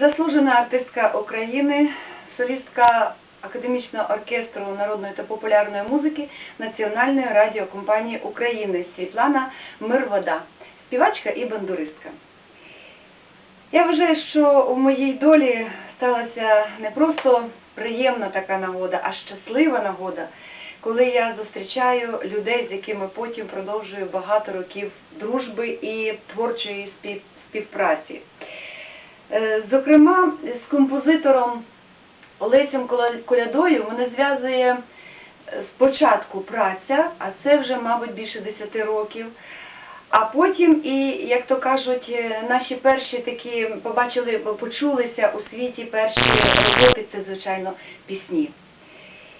Заслужена артистка України, солістка академічного оркестру народної та популярної музики Національної радіокомпанії України Світлана Мирвода, співачка і бандуристка. Я вважаю, що у моїй долі сталася не просто приємна така нагода, а щаслива нагода, коли я зустрічаю людей, з якими потім продовжую багато років дружби і творчої співпраці. Е, Зокрема, з композитором Олесем Колядою мене зв'язує е, спочатку праця, а це вже, мабуть, більше 10 років. А потім і, як то кажуть, е, наші перші такі побачили, почулися у світі перші роботи, це, звичайно, пісні.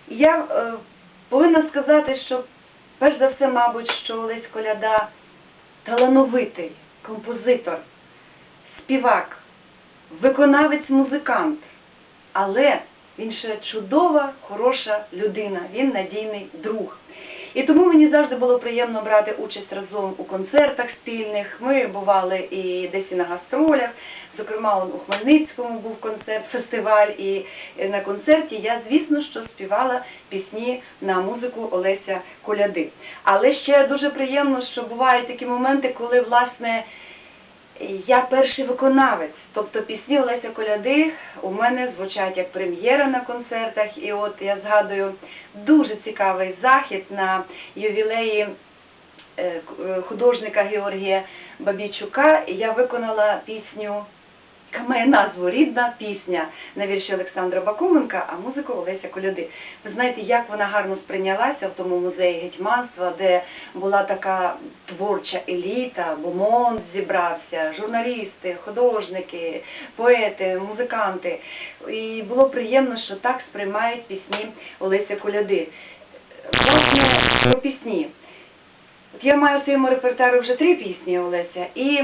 Я е, повинна сказати, що перш за все, мабуть, що Олесь Коляда талановитий композитор, співак, виконавець-музикант, але він ще чудова, хороша людина, він надійний друг. І тому мені завжди було приємно брати участь разом у концертах спільних. Ми бували і десь і на гастролях. Зокрема, у Хмельницькому був концерт, фестиваль, і на концерті я, звісно, що співала пісні на музику Олеся Коляди. Але ще дуже приємно, що бувають такі моменти, коли власне я перший виконавець, тобто пісні Олеся Коляди у мене звучать як прем'єра на концертах. І от я згадую дуже цікавий захід на ювілеї е, е, художника Георгія Бабійчука. Я виконала пісню, має назву Рідна пісня на вірші Олександра Бакуменка, а музику Олеся Коляди. Ви знаєте, як вона гарно сприйнялася в тому музеї гетьманства, де була така творча еліта, бомонд зібрався, журналісти, художники, поети, музиканти. І було приємно, що так сприймають пісні Олеся Коляди. Власне, про пісні. От я маю в своєму репертуарі вже три пісні Олеся, і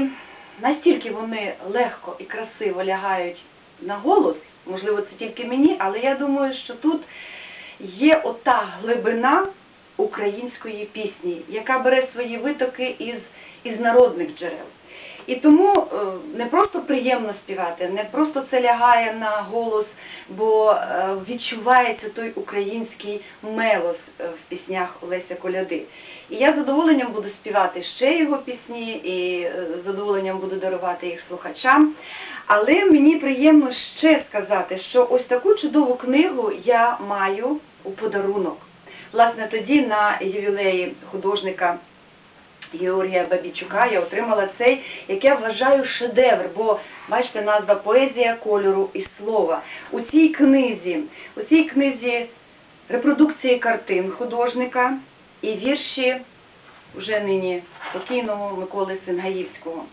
настільки вони легко і красиво лягають на голос, можливо, це тільки мені, але я думаю, що тут є ота глибина української пісні, яка бере свої витоки із, із народних джерел. І тому е, не просто приємно співати, не просто це лягає на голос, бо е, відчувається той український мелос е, в піснях Олеся Коляди. І я з задоволенням буду співати ще його пісні, і з задоволенням буду дарувати їх слухачам. Але мені приємно ще сказати, що ось таку чудову книгу я маю у подарунок. Власне, тоді на ювілеї художника Георгія Бабічука я отримала цей, як я вважаю, шедевр, бо бачите, назва поезія кольору і слова. У цій книзі, у цій книзі репродукції картин художника і вірші вже нині покійного Миколи Сингаївського.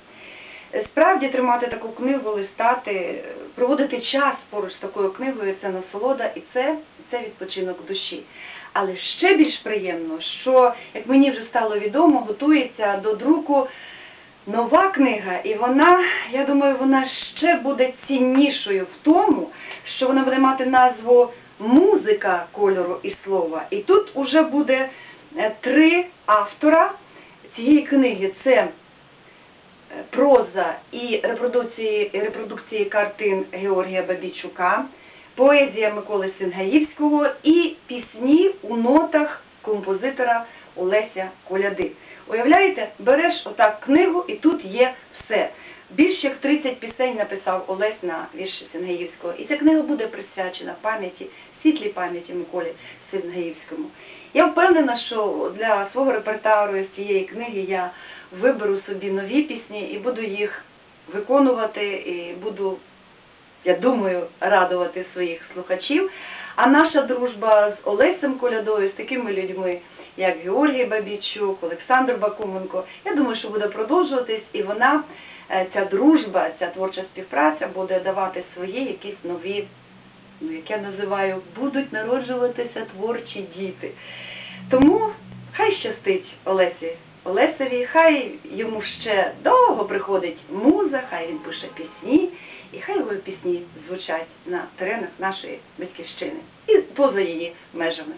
Справді тримати таку книгу, листати, проводити час поруч з такою книгою це насолода і це, це відпочинок душі. Але ще більш приємно, що, як мені вже стало відомо, готується до друку нова книга, і вона, я думаю, вона ще буде ціннішою в тому, що вона буде мати назву Музика кольору і слова. І тут уже буде е, три автора цієї книги. Це е, проза і репродукції, репродукції картин Георгія Бабічука, поезія Миколи Сингаївського і пісні у нотах композитора Олеся Коляди. Уявляєте, береш отак книгу і тут є все. Більше як 30 пісень написав Олесь на вірші Сингаївського. І ця книга буде присвячена пам'яті, світлій пам'яті Миколі Сингаївському. Я впевнена, що для свого репертуару з цієї книги я виберу собі нові пісні і буду їх виконувати, і буду, я думаю, радувати своїх слухачів. А наша дружба з Олесем Колядою, з такими людьми, як Георгій Бабічук, Олександр Бакуменко, я думаю, що буде продовжуватись, і вона, е, ця дружба, ця творча співпраця буде давати свої якісь нові, ну, як я називаю, будуть народжуватися творчі діти. Тому хай щастить Олесі Олесеві, хай йому ще довго приходить муза, хай він пише пісні, і хай його пісні звучать на теренах нашої батьківщини і поза її межами.